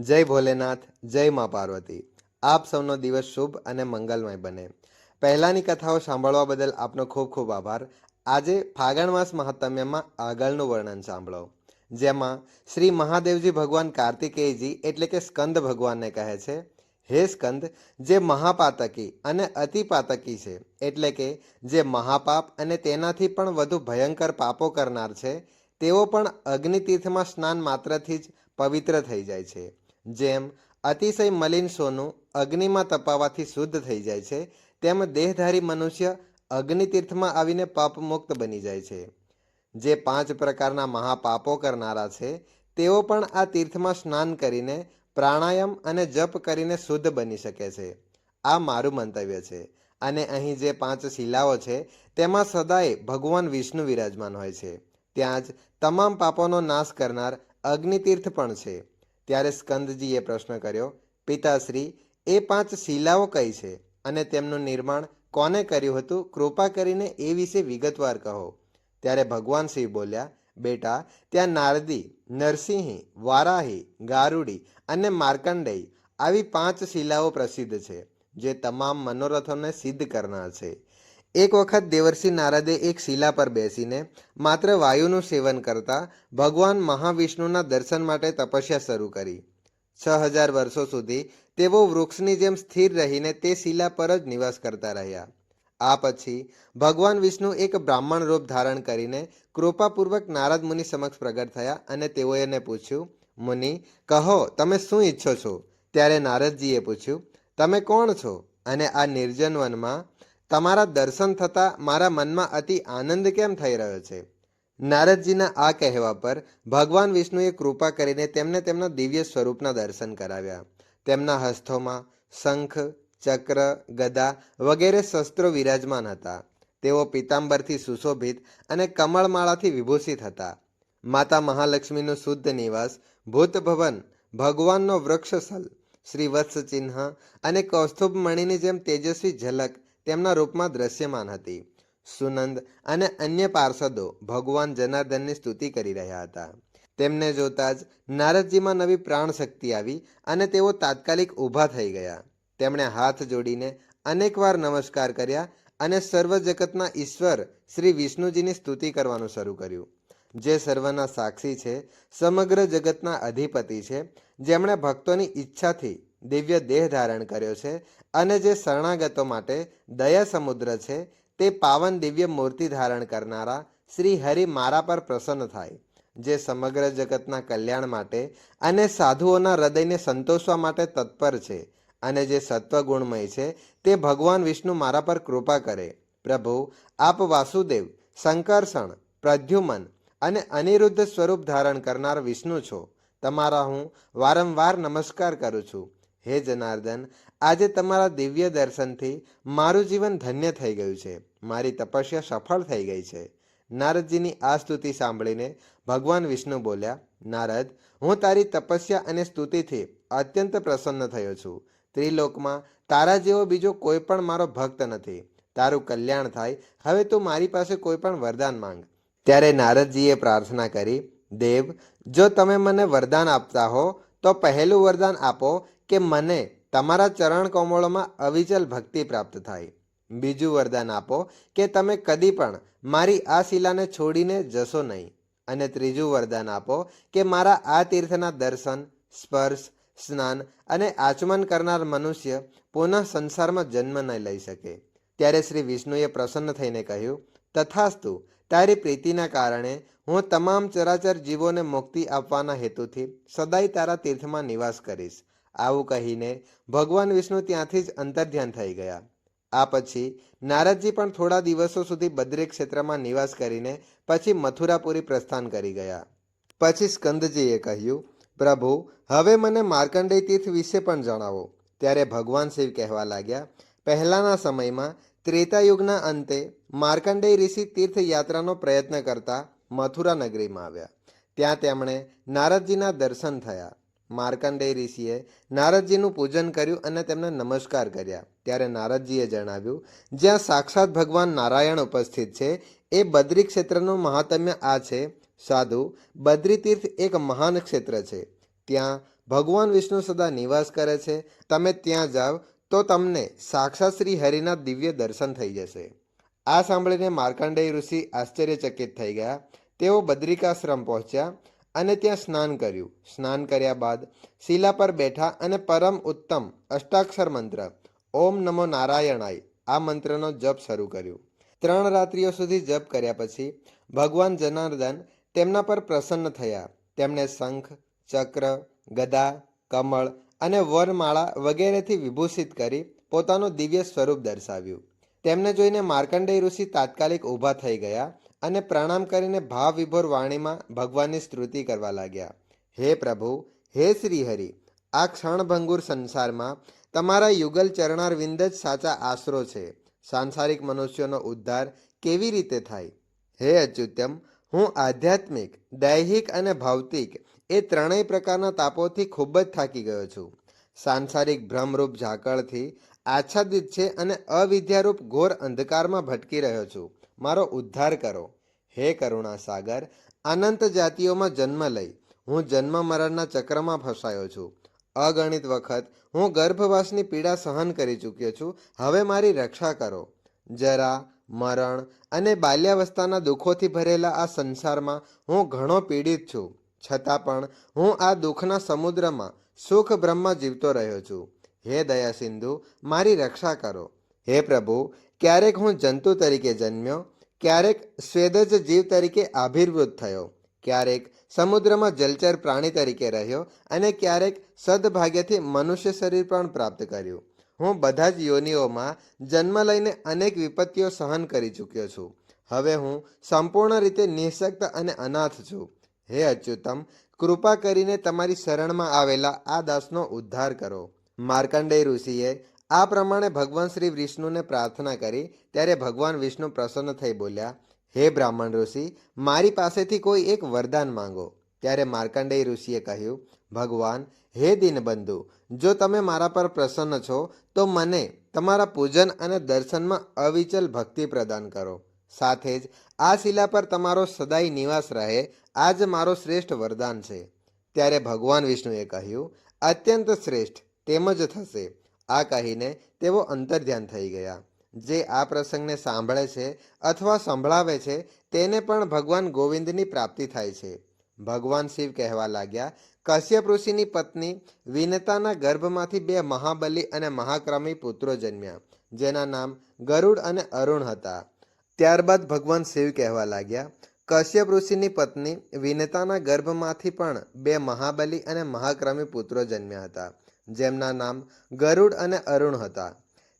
જય ભોલેનાથ, જય મા પાર્વતી. આપ સૌનો દિવસ શુભ અને મંગલમય બને. પહેલાંની કથાઓ સાંભળવા બદલ આપનો ખૂબ ખૂબ આભાર. આજે ફાગણ માસ મહાત્મ્યમાં આગળનું વર્ણન સાંભળો. જેમાં શ્રી મહાદેવજી ભગવાન કાર્તિકેયજી એટલે કે સ્કંદ ભગવાનને કહે છે, હે સ્કંદ, જે મહાપાતકી અને અતિપાતકી છે, એટલે કે જે મહાપાપ અને તેનાથી પણ વધુ ભયંકર પાપો કરનાર છે, તેઓ પણ અગ્નિતીર્થમાં સ્નાન માત્રથી જ પવિત્ર થઈ જાય છે. જેમ અતિશય મલિન સોનું અગ્નિમાં તપાવવાથી શુદ્ધ થઈ જાય છે, તેમ દેહધારી મનુષ્ય અગ્નિતીર્થમાં આવીને પાપમુક્ત બની જાય છે. જે પાંચ પ્રકારના મહાપાપો કરનારા છે, તેઓ પણ આ તીર્થમાં સ્નાન કરીને, પ્રાણાયામ અને જપ કરીને શુદ્ધ બની શકે છે. આ મારું મંતવ્ય છે. અને અહીં જે પાંચ શિલાઓ છે, તેમાં સદાય ભગવાન વિષ્ણુ વિરાજમાન હોય છે. ત્યાં જ તમામ પાપોનો નાશ કરનાર અગ્નિતીર્થ પણ છે. ત્યારે સ્કંદજીએ પ્રશ્ન કર્યો, પિતાશ્રી, એ પાંચ શિલાઓ કઈ છે? અને તેમનું નિર્માણ કોને કર્યું હતું? કૃપા કરીને એ વિશે વિગતવાર કહો. ત્યારે ભગવાન શિવ બોલ્યા, બેટા, ત્યાં નારદી, નરસિંહી, વારાહી, ગારુડી અને માર્કંડેય આવી પાંચ શિલાઓ પ્રસિદ્ધ છે, જે તમામ મનોરથોને સિદ્ધ કરનાર છે. એક વખત દેવર્ષિ નારદે એક શિલા પર બેસીને માત્ર વાયુનું સેવન કરતા ભગવાન મહાવિષ્ણુના દર્શન માટે તપસ્યા શરૂ કરી. છ હજાર વર્ષો સુધી તેઓ વૃક્ષની જેમ સ્થિર રહીને તે શિલા પર જ નિવાસ કરતા રહ્યા. આ પછી ભગવાન વિષ્ણુ એક બ્રાહ્મણ રૂપ ધારણ કરીને કૃપાપૂર્વક નારદ મુનિ સમક્ષ પ્રગટ થયા અને તેઓએ એને પૂછ્યું, મુનિ, કહો, તમે શું ઈચ્છો છો? ત્યારે નારદજીએ પૂછ્યું, તમે કોણ છો? અને આ નિર્જન વનમાં તમારા દર્શન થતાં મારા મનમાં અતિ આનંદ કેમ થઈ રહ્યો છે? નારદજીના આ કહેવા પર ભગવાન વિષ્ણુએ કૃપા કરીને તેમને તેમના દિવ્ય સ્વરૂપના દર્શન કરાવ્યા. તેમના હસ્તોમાં શંખ, ચક્ર, ગદા વગેરે શસ્ત્રો વિરાજમાન હતા. તેઓ પિતાંબરથી સુશોભિત અને કમળમાળાથી વિભૂષિત હતા. માતા મહાલક્ષ્મીનું શુદ્ધ નિવાસ ભૂતભવન ભગવાનનો વૃક્ષસલ શ્રી વત્સ ચિહ્ન અને કૌસ્તુભ મણિની જેમ તેજસ્વી ઝલક તેમના રૂપમાં દ્રશ્યમાન હતી. સુનંદ અને અન્ય પાર્ષદો ભગવાન જનાર્દનની સ્તુતિ કરી રહ્યા હતા. તેમને જોતા જ નારદજીમાં નવી પ્રાણ શક્તિ આવી અને તેઓ તાત્કાલિક ઊભા થઈ ગયા. તેમણે હાથ જોડીને અનેકવાર નમસ્કાર કર્યા અને સર્વ જગતના ઈશ્વર શ્રી વિષ્ણુજીની સ્તુતિ કરવાનું શરૂ કર્યું. જે સર્વના સાક્ષી છે, સમગ્ર જગતના અધિપતિ છે, જેમણે ભક્તોની ઈચ્છાથી દિવ્ય દેહ ધારણ કર્યો છે અને જે શરણાગતો માટે દયા સમુદ્ર છે, તે પાવન દિવ્ય મૂર્તિ ધારણ કરનારા શ્રી હરિ મારા પર પ્રસન્ન થાય, જે સમગ્ર જગતના કલ્યાણ માટે અને સાધુઓના હૃદયને સંતોષવા માટે તત્પર છે અને જે સત્વગુણમય છે, તે ભગવાન વિષ્ણુ મારા પર કૃપા કરે. પ્રભુ, આપ વાસુદેવ, શંકરસણ, પ્રદ્યુમન અને અનિરુદ્ધ સ્વરૂપ ધારણ કરનાર વિષ્ણુ છો. તમારા હું વારંવાર નમસ્કાર કરું છું. હે જનાર્દન, આજે તમારા દિવ્ય દર્શનથી મારું જીવન ધન્ય થઈ ગયું છે. મારી તપસ્યા સફળ થઈ ગઈ છે. નારદજીની આ સ્તુતિ સાંભળીને ભગવાન વિષ્ણુ બોલ્યા, નારદ, હું તારી તપસ્યા અને સ્તુતિથી અત્યંત પ્રસન્ન થયો છું. ત્રિલોકમાં તારા જેવો બીજો કોઈ પણ મારો ભક્ત નથી. તારું કલ્યાણ થાય. હવે તું મારી પાસે કોઈ પણ વરદાન માંગ. ત્યારે નારદજીએ પ્રાર્થના કરી, દેવ, જો તમે મને વરદાન આપતા હો, તો પહેલું વરદાન આપો કે મને તમારા ચરણ કોમળોમાં અવિચલ ભક્તિ પ્રાપ્ત થાય. બીજું વરદાન આપો કે તમે કદી પણ મારી આ શિલાને છોડીને જશો નહીં. અને ત્રીજું વરદાન આપો કે મારા આ તીર્થના દર્શન, સ્પર્શ, સ્નાન અને આચમન કરનાર મનુષ્ય પુનઃ સંસારમાં જન્મ ન લઈ શકે. ત્યારે શ્રી વિષ્ણુએ પ્રસન્ન થઈને કહ્યું, તથાસ્તુ, તારી પ્રીતિના કારણે હું તમામ ચરાચર જીવોને મુક્તિ આપવાના હેતુથી સદાય તારા તીર્થમાં નિવાસ કરીશ. આવું કહીને ભગવાન વિષ્ણુ ત્યાંથી જ અંતર્ધ્યાન થઈ ગયા. આ પછી નારદજી પણ થોડા દિવસો સુધી બદ્રી ક્ષેત્રમાં નિવાસ કરીને પછી મથુરાપુરી પ્રસ્થાન કરી ગયા. પછી સ્કંદજીએ કહ્યું, પ્રભુ, હવે મને માર્કંડેય તીર્થ વિશે પણ જણાવો. ત્યારે ભગવાન શિવ કહેવા લાગ્યા, પહેલાંના સમયમાં ત્રેતાયુગના અંતે માર્કંડેય ઋષિ તીર્થયાત્રાનો પ્રયત્ન કરતા મથુરા નગરીમાં આવ્યા. ત્યાં તેમણે નારદજીના દર્શન થયા. માર્કંડેય ઋષિએ નારદજીનું પૂજન કર્યું અને તેમને નમસ્કાર કર્યા. ત્યારે નારદજીએ જણાવ્યું, જ્યાં સાક્ષાત ભગવાન નારાયણ ઉપસ્થિત છે, એ બદ્રી ક્ષેત્રનું મહાત્મ્ય આ છે. સાધુ, બદ્રી તીર્થ એક મહાન ક્ષેત્ર છે. ત્યાં ભગવાન વિષ્ણુ સદા નિવાસ કરે છે. તમે ત્યાં જાઓ તો તમને સાક્ષાત શ્રી હરિના દિવ્ય દર્શન થઈ જશે. આ સાંભળીને માર્કંડેય ઋષિ આશ્ચર્યચકિત થઈ ગયા. તેઓ બદ્રિકાશ્રમ પહોંચ્યા. અને ત્યાં સ્નાન કર્યું. સ્નાન કર્યા બાદ શિલા પર બેઠા અને પરમ ઉત્તમ અષ્ટાક્ષર મંત્ર, ઓમ નમો નારાયણાય આ મંત્રનો જપ શરૂ કર્યું. ત્રણ રાત્રિઓ સુધી જપ કર્યા પછી ભગવાન જનાર્દન તેમના પર પ્રસન્ન થયા. તેમણે શંખ, ચક્ર, ગદા, કમળ અને વરમાળા વગેરેથી વિભૂષિત કરી પોતાનું દિવ્ય સ્વરૂપ દર્શાવ્યું. તેમને જોઈને માર્કંડેય ઋષિ તાત્કાલિક ઊભા થઈ ગયા અને પ્રણામ કરીને ભાવ વિભોર વાણીમાં ભગવાનની સ્તુતિ કરવા લાગ્યા. હે પ્રભુ, હે શ્રી હરિ આ ક્ષણભંગુર સંસારમાં તમારા યુગલ ચરણાર વિંદ જ સાચા આશરો છે. સાંસારિક મનુષ્યોનો ઉદ્ધાર કેવી રીતે થાય? હે અચ્યુત્યમ, હું આધ્યાત્મિક, દૈહિક અને ભૌતિક એ ત્રણેય પ્રકારના તાપોથી ખૂબ જ થાકી ગયો છું. સાંસારિક ભ્રમરૂપ ઝાકળથી આચ્છાદિત છે અને અવિદ્યારૂપ ઘોર અંધકારમાં ભટકી રહ્યો છું. મારો ઉદ્ધાર કરો. હે કરુણા સાગર અનંત જાતિઓમાં જન્મ લઈ. હું જન્મ મરણના ચક્રમાં ફસાયો છું. અગણિત વખત હું ગર્ભવાસની પીડા સહન કરી ચૂક્યો છું. હવે મારી રક્ષા કરો. જરા, મરણ અને બાલ્યાવસ્થાના દુઃખોથી ભરેલા આ સંસારમાં હું ઘણો પીડિત છું. છતાં પણ હું આ દુઃખના સમુદ્રમાં સુખ બ્રહ્મ જીવતો રહ્યો છું. હે દયા સિંધુ, મારી રક્ષા કરો. હે પ્રભુ ક્યારેક હું જંતુ તરીકે જન્મ્યો, ક્યારેક સ્વેદજ જીવ તરીકે આવિર્ભૂત થયો, ક્યારેક સમુદ્રમાં જલચર પ્રાણી તરીકે રહ્યો અને ક્યારેક સદભાગ્યથી મનુષ્ય શરીર પણ પ્રાપ્ત કર્યું. હું બધા જ યોનિઓમાં જન્મ લઈને અનેક વિપત્તિઓ સહન કરી ચૂક્યો છું. હવે હું સંપૂર્ણ રીતે નિઃશક્ત અને અનાથ છું. હે અચ્યુતમ, કૃપા કરીને તમારી શરણમાં આવેલા આ દાસનો ઉદ્ધાર કરો. માર્કંડેય ઋષિએ આ પ્રમાણે ભગવાન શ્રી વિષ્ણુને પ્રાર્થના કરી, ત્યારે ભગવાન વિષ્ણુ પ્રસન્ન થઈ બોલ્યા, હે બ્રાહ્મણ ઋષિ, મારી પાસેથી કોઈ એક વરદાન માંગો. ત્યારે માર્કંડેય ઋષિએ કહ્યું, ભગવાન, હે દીનબંધુ, જો તમે મારા પર પ્રસન્ન છો, તો મને તમારા પૂજન અને દર્શનમાં અવિચલ ભક્તિ પ્રદાન કરો. સાથે જ આ શિલા પર તમારો સદાય નિવાસ રહે, આ જ મારો શ્રેષ્ઠ વરદાન છે. ત્યારે ભગવાન વિષ્ણુએ કહ્યું, અત્યંત શ્રેષ્ઠ, તેમ જ થશે. આ કહીને તેઓ અંતર્ધ્યાન થઈ ગયા. જે આ પ્રસંગને સાંભળે છે અથવા સંભળાવે છે તેને પણ ભગવાન ગોવિંદની પ્રાપ્તિ થાય છે. ભગવાન શિવ કહેવા લાગ્યા, કશ્યપ ઋષિની પત્ની વિનતાના ગર્ભમાંથી બે મહાબલી અને મહાક્રમી પુત્રો જન્મ્યા, જેના નામ ગરુડ અને અરુણ હતા. ત્યારબાદ ભગવાન શિવ કહેવા લાગ્યા, કશ્યપ ઋષિની પત્ની વિનતાના ગર્ભમાંથી પણ બે મહાબલી અને મહાક્રમી પુત્રો જન્મ્યા હતા. જેમના નામ ગરુડ અને અરુણ હતા.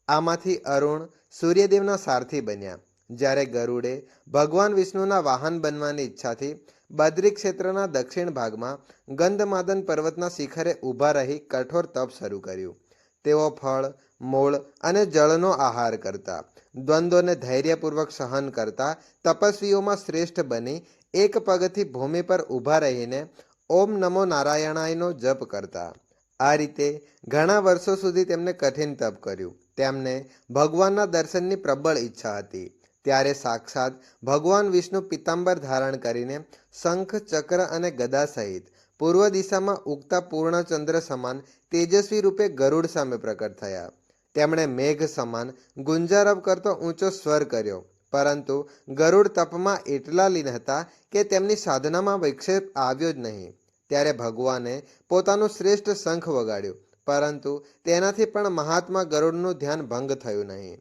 આમાંથી અરુણ સૂર્યદેવના સારથી બન્યા. જ્યારે ગરુડે ભગવાન વિષ્ણુના વાહન બનવાની ઈચ્છાથી બદ્રી ક્ષેત્રના દક્ષિણ ભાગમાં ગંધમાદન પર્વતના શિખરે ઊભા રહી કઠોર તપ શરૂ કર્યું. તેઓ ફળ, મૂળ અને જળનો આહાર કરતા, દ્વંદ્વને ધૈર્યપૂર્વક સહન કરતા તપસ્વીઓમાં શ્રેષ્ઠ બની એક પગથી ભૂમિ પર ઊભા રહીને ઓમ નમો નારાયણાયનો જપ કરતા. આ રીતે ઘણા વર્ષો સુધી તેમણે કઠિન તપ કર્યું. તેમને ભગવાનના દર્શનની પ્રબળ ઈચ્છા હતી. ત્યારે સાક્ષાત ભગવાન વિષ્ણુ પિતાંબર ધારણ કરીને શંખ, ચક્ર અને ગદા સહિત પૂર્વ દિશામાં ઉગતા પૂર્ણચંદ્ર સમાન તેજસ્વી રૂપે ગરુડ સામે પ્રકટ થયા. તેમણે મેઘ સમાન ગુંજારવ કરતો ઊંચો સ્વર કર્યો. પરંતુ ગરુડ તપમાં એટલા લીન હતા કે તેમની સાધનામાં વિક્ષેપ આવ્યો જ નહીં. ત્યારે ભગવાને પોતાનું શ્રેષ્ઠ શંખ વગાડ્યું. પરંતુ તેનાથી પણ મહાત્મા ગરુડનું ધ્યાન ભંગ થયું નહીં.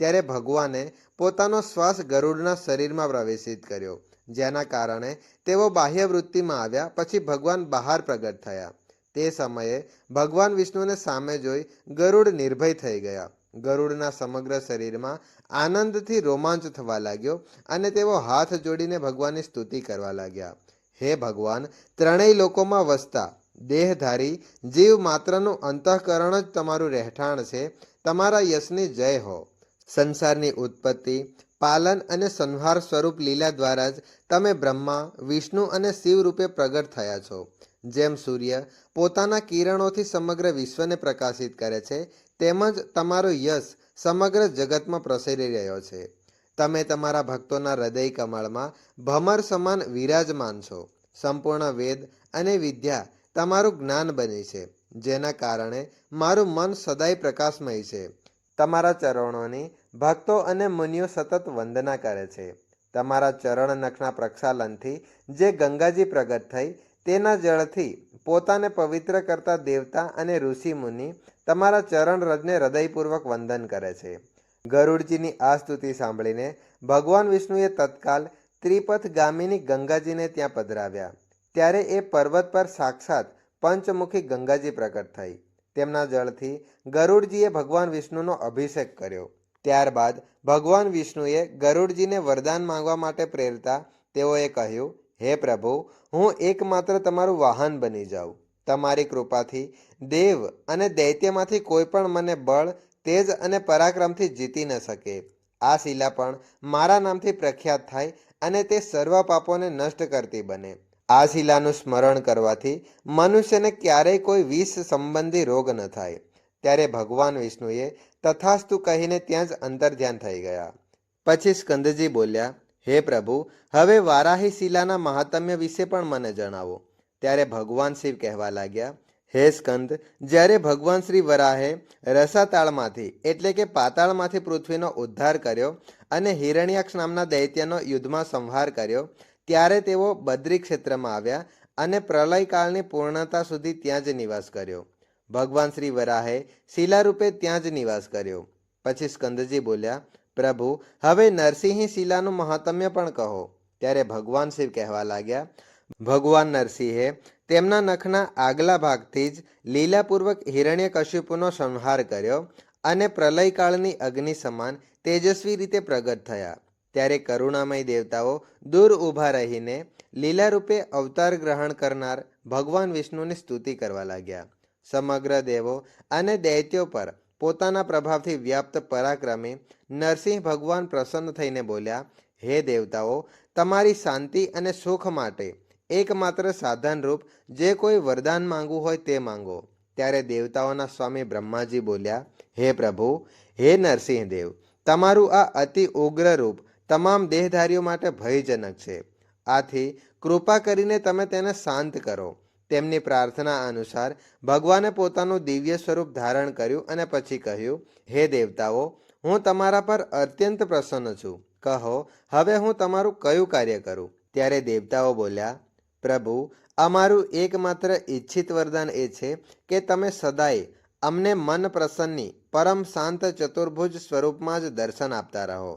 ત્યારે ભગવાને પોતાનો શ્વાસ ગરુડના શરીરમાં પ્રવેશિત કર્યો, જેના કારણે તેઓ બાહ્ય વૃત્તિમાં આવ્યા, પછી ભગવાન બહાર પ્રગટ થયા. તે સમયે ભગવાન વિષ્ણુને સામે જોઈ ગરુડ નિર્ભય થઈ ગયા. ગરુડના સમગ્ર શરીરમાં આનંદથી રોમાંચ થવા લાગ્યો અને તેઓ હાથ જોડીને ભગવાનની સ્તુતિ કરવા લાગ્યા. હે ભગવાન, ત્રણેય લોકોમાં વસતા. દેહધારી, જીવ માત્રનું અંતઃકરણ જ તમારું રહેઠાણ છે. તમારા યશની જય હો. સંસારની ઉત્પત્તિ, પાલન અને સંહાર સ્વરૂપ લીલા દ્વારા જ તમે બ્રહ્મા, વિષ્ણુ અને શિવ રૂપે પ્રગટ થયા છો. જેમ સૂર્ય પોતાના કિરણોથી સમગ્ર વિશ્વને પ્રકાશિત કરે છે તેમજ તમારો યશ સમગ્ર જગતમાં પ્રસરી રહ્યો છે. તમે તમારા ભક્તોના હૃદય કમળમાં ભમર સમાન વિરાજમાન છો. સંપૂર્ણ વેદ અને વિદ્યા તમારું જ્ઞાન બની છે, જેના કારણે મારું મન સદાય પ્રકાશમય છે. તમારા ચરણોની ભક્તો અને મુનિઓ સતત વંદના કરે છે. તમારા ચરણ નખના પ્રક્ષાલનથી જે ગંગાજી પ્રગટ થઈ, તેના જળથી પોતાને પવિત્ર કરતા દેવતા અને ઋષિ મુનિ તમારા ચરણ રજને હૃદયપૂર્વક વંદન કરે છે. ગરુડજીની આ સ્તુતિ સાંભળીને ભગવાન વિષ્ણુએ તત્કાલ ત્રિપથ ગામીની ગંગાજીને ત્યાં પધરાવ્યા. ત્યારે એ પર્વત પર સાક્ષાત પંચમુખી ગંગાજી પ્રકટ થઈ. તેમના જળથી ગરુડજીએ ભગવાન વિષ્ણુનો અભિષેક કર્યો. ત્યારબાદ ભગવાન વિષ્ણુએ ગરુડજીને વરદાન માંગવા માટે પ્રેરતા તેઓએ કહ્યું, હે પ્રભુ, હું એકમાત્ર તમારું વાહન બની જાઉં. તમારી કૃપાથી દેવ અને દૈત્યમાંથી કોઈ પણ મને બળ તેજ અને પરાક્રમથી જીતી ન શકે. આ શિલા પણ મારા નામથી પ્રખ્યાત થાય અને તે સર્વ પાપોને નષ્ટ કરતી બને. આ શિલાનું સ્મરણ કરવાથી મનુષ્યને ક્યારેય કોઈ વિષ સંબંધી રોગ ન થાય. ત્યારે ભગવાન વિષ્ણુએ તથાસ્તુ કહીને ત્યાં જ અંતર્ધ્યાન થઈ ગયા. પછી સ્કંદજી બોલ્યા, હે પ્રભુ, હવે વારાહી શિલાના મહાત્મ્ય વિશે પણ મને જણાવો. ત્યારે ભગવાન શિવ કહેવા લાગ્યા હે સ્કંદ, જ્યારે ભગવાન શ્રી વરાહે રસાતાળમાંથી, એટલે કે પાતાળમાંથી પૃથ્વીનો ઉદ્ધાર કર્યો અને હિરણ્યાક્ષ નામના દૈત્યનો યુદ્ધમાં સંહાર કર્યો, ત્યારે તેઓ બદ્રી ક્ષેત્રમાં આવ્યા અને પ્રલયકાળની પૂર્ણતા સુધી ત્યાં જ નિવાસ કર્યો. ભગવાન શ્રી વરાહે શિલારૂપે ત્યાં જ નિવાસ કર્યો. પછી સ્કંદજી બોલ્યા, પ્રભુ, હવે નરસિંહ શિલાનું મહાત્મ્ય પણ કહો. ત્યારે ભગવાન શિવ કહેવા લાગ્યા ભગવાન નરસિંહે તેમના નખના આગલા ભાગથી જ લીલાપૂર્વક હિરણ્યકશ્યપુનો સંહાર કર્યો અને પ્રલયકાળની અગ્નિ સમાન તેજસ્વી રીતે પ્રગટ થયા. ત્યારે કરુણામય દેવતાઓ દૂર ઊભા રહીને લીલા રૂપે અવતાર ગ્રહણ કરનાર ભગવાન વિષ્ણુની સ્તુતિ કરવા લાગ્યા. સમગ્ર દેવો અને દૈત્યો પર પોતાના પ્રભાવથી વ્યાપ્ત પરાક્રમી નરસિંહ ભગવાન પ્રસન્ન થઈને બોલ્યા, હે દેવતાઓ, તમારી શાંતિ અને સુખ માટે એકમાત્ર સાધનરૂપ જે કોઈ વરદાન માંગવું હોય તે માંગો. ત્યારે દેવતાઓના સ્વામી બ્રહ્માજી બોલ્યા, હે પ્રભુ, હે નરસિંહ દેવ તમારું આ અતિ ઉગ્ર રૂપ તમામ દેહધારીઓ માટે ભયજનક છે. આથી કૃપા કરીને તમે તેને શાંત કરો. તેમની પ્રાર્થના અનુસાર ભગવાને પોતાનું દિવ્ય સ્વરૂપ ધારણ કર્યું અને પછી કહ્યું, હે દેવતાઓ, હું તમારા પર અત્યંત પ્રસન્ન છું. કહો, હવે હું તમારું કયું કાર્ય કરું? ત્યારે દેવતાઓ બોલ્યા પ્રભુ, અમારું એકમાત્ર ઈચ્છિત વરદાન એ છે કે તમે સદાય અમને મન પ્રસન્ની, પરમ શાંત ચતુર્ભુજ સ્વરૂપમાં જ દર્શન આપતા રહો.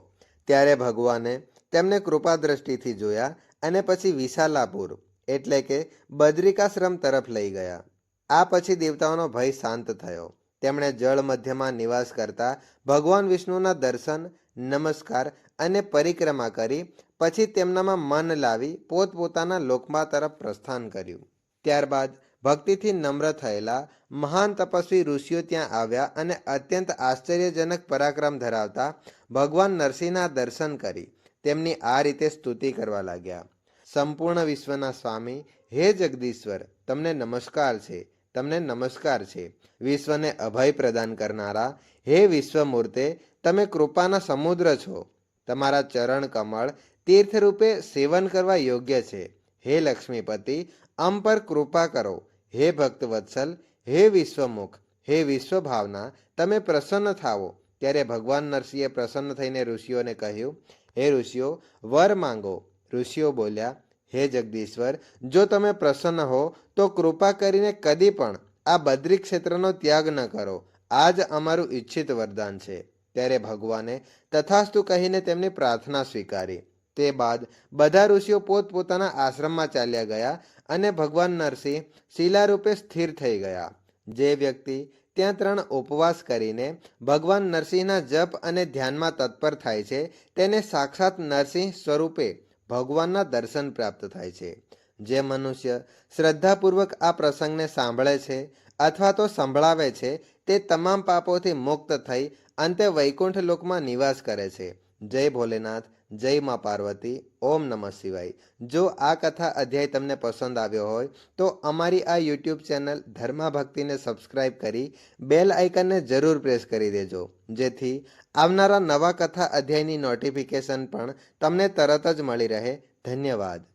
ત્યારે ભગવાને તેમને કૃપા દ્રષ્ટિથી જોયા અને પછી વિશાલાપુર એટલે કે બદ્રિકાશ્રમ તરફ લઈ ગયા. આ પછી દેવતાઓનો ભય શાંત થયો. તેમણે જળ મધ્યમાં નિવાસ કરતા ભગવાન વિષ્ણુના દર્શન, નમસ્કાર અને પરિક્રમા કરી પછી તેમનામાં મન લાવી પોતપોતાના લોકમા તરફ પ્રસ્થાન કર્યું. ત્યારબાદ ભક્તિથી નમ્ર થયેલા મહાન તપસ્વી ઋષિઓ ત્યાં આવ્યા અને અત્યંત આશ્ચર્યજનક પરાક્રમ ધરાવતા ભગવાન નરસિંહના દર્શન કરી તેમની આ રીતે સ્તુતિ કરવા લાગ્યા. સંપૂર્ણ વિશ્વના સ્વામી, હે જગદીશ્વર, તમને નમસ્કાર છે, તમને નમસ્કાર છે. વિશ્વને અભય પ્રદાન કરનારા, હે વિશ્વમૂર્તે, તમે કૃપાના સમુદ્ર છો. તમારા ચરણ કમળ તીર્થરૂપે સેવન કરવા યોગ્ય છે. હે લક્ષ્મીપતિ અમ પર કૃપા કરો. હે ભક્ત વત્સલ, હે વિશ્વમુખ, હે વિશ્વભાવના, તમે પ્રસન્ન થાવો. ત્યારે ભગવાન નરસિંહે પ્રસન્ન થઈને ઋષિઓને કહ્યું, હે ઋષિઓ, વર માંગો. ઋષિઓ બોલ્યા, હે જગદીશ્વર, જો તમે પ્રસન્ન હો, તો કૃપા કરીને કદી પણ આ બદ્રી ક્ષેત્રનો ત્યાગ ન કરો. આ જ અમારું ઈચ્છિત વરદાન છે. ત્યારે ભગવાને તથાસ્તુ કહીને તેમની પ્રાર્થના સ્વીકારી. તે બાદ બધા ઋષિઓ પોતપોતાના આશ્રમમાં ચાલ્યા ગયા અને ભગવાન નરસિંહ શિલારૂપે સ્થિર થઈ ગયા. જે વ્યક્તિ ત્યાં ત્રણ ઉપવાસ કરીને ભગવાન નરસિંહના જપ અને ધ્યાનમાં તત્પર થાય છે, તેને સાક્ષાત નરસિંહ સ્વરૂપે ભગવાનના દર્શન પ્રાપ્ત થાય છે. જે મનુષ્ય શ્રદ્ધાપૂર્વક આ પ્રસંગને સાંભળે છે અથવા તો સંભળાવે છે, તે તમામ પાપોથી મુક્ત થઈ અંતે વૈકુંઠ લોકમાં નિવાસ કરે છે. જય ભોલેનાથ. જય માં પાર્વતી, ઓમ નમઃ શિવાય. જો આ કથા અધ્યાય તમને પસંદ આવ્યો હોય, તો અમારી આ યુટ્યુબ ચેનલ ધર્મા ભક્તિને સબસ્ક્રાઇબ કરી બેલ આઇકનને જરૂર પ્રેસ કરી દેજો. જેથી આવનારા નવા કથા અધ્યાયની નોટિફિકેશન પણ તમને તરત જ મળી રહે. ધન્યવાદ.